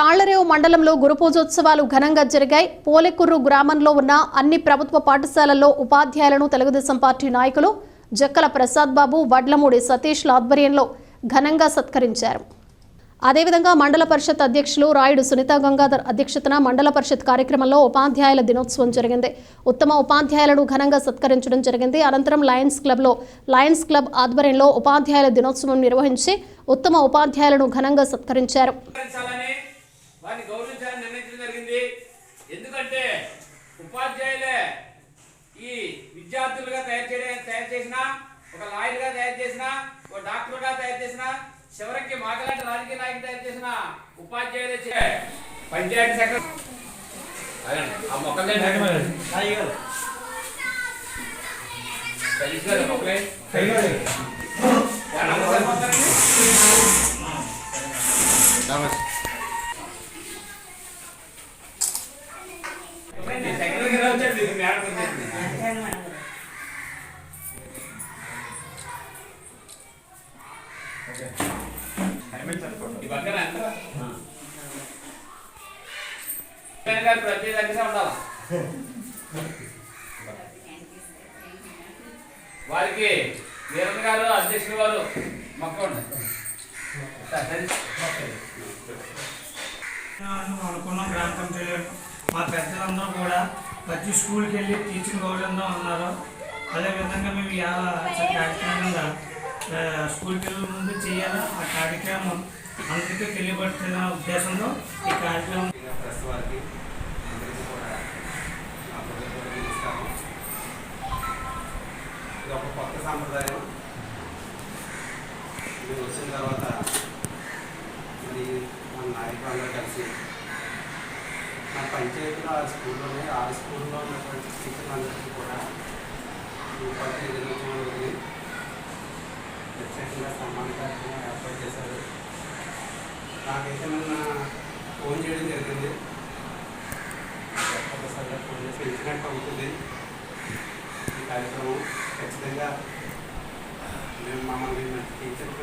తాళ్ళరేవు మండలంలో గురు పూజోత్సవాలు ఘనంగా జరిగాయి. పోలెకుర్రు గ్రామంలో ఉన్న అన్ని ప్రభుత్వ పాఠశాలల్లో ఉపాధ్యాయులను తెలుగుదేశం పార్టీ నాయకులు జక్కల ప్రసాద్ బాబు వడ్లమూడి సతీష్ల ఆధ్వర్యంలో ఘనంగా సత్కరించారు. అదేవిధంగా మండల పరిషత్ అధ్యక్షులు రాయుడు సునీత గంగాధర్ అధ్యక్షతన మండల పరిషత్ కార్యక్రమంలో ఉపాధ్యాయుల దినోత్సవం జరిగింది. ఉత్తమ ఉపాధ్యాయులను ఘనంగా సత్కరించడం జరిగింది. అనంతరం లయన్స్ క్లబ్లో లయన్స్ క్లబ్ ఆధ్వర్యంలో ఉపాధ్యాయుల దినోత్సవం నిర్వహించి ఉత్తమ ఉపాధ్యాయులను ఘనంగా సత్కరించారు. వారిని గౌరవించాలని నిర్ణయించడం జరిగింది. ఎందుకంటే ఉపాధ్యాయులే ఈ విద్యార్థులుగా తయారు చేయడం తయారు చేసిన ఒక లాయర్గా తయారు చేసిన ఒక డాక్టర్గా తయారు చేసిన చివరికి మాకలాంటి రాజకీయ నాయకులు తయారు చేసిన ఉపాధ్యాయులే పంచాయతీ ఆ మొక్కలే ప్రతి దగ్గర ఉండాలి వారికి వీరన్న గారు అధ్యక్షుడు వారు మొక్క ఉండండి. అనుకున్నాం గ్రామ కమిటీలో మా పెద్దలందరూ కూడా ప్రతి స్కూల్కి వెళ్ళి టీచింగ్ గౌరవంగా ఉన్నారు. అదేవిధంగా మేము ఇవాళ కార్యక్రమంగా స్కూల్కి వెళ్ళే ముందు చేయాలి ఆ కార్యక్రమం అందరికీ తెలియబడుతున్న ఉద్దేశంతో ఈ కార్యక్రమం ప్రెస్ వారికి అందరికీ కూడా నా హృదయపూర్వక నమస్కారం ఇది ఒక కొత్త సాంప్రదాయం. ఇది వచ్చిన తర్వాత పంచాయతీలో ఆరు స్కూళ్ళు ఉన్నాయి స్కూల్లో ఉన్నటువంటి టీచర్లందరికీ కూడా ఈ ఎదుర్కొని ప్రత్యేకంగా సన్మాన కార్యక్రమం ఏర్పాటు చేశారు. నాకైతే మొన్న ఫోన్ చేయడం జరిగింది. ఒకసారి ఫోన్ చేసి ఇన్సిడెంట్ అవుతుంది. ఈ కార్యక్రమం ఖచ్చితంగా మేము మమ్మల్ని టీచర్లను గుర్తించి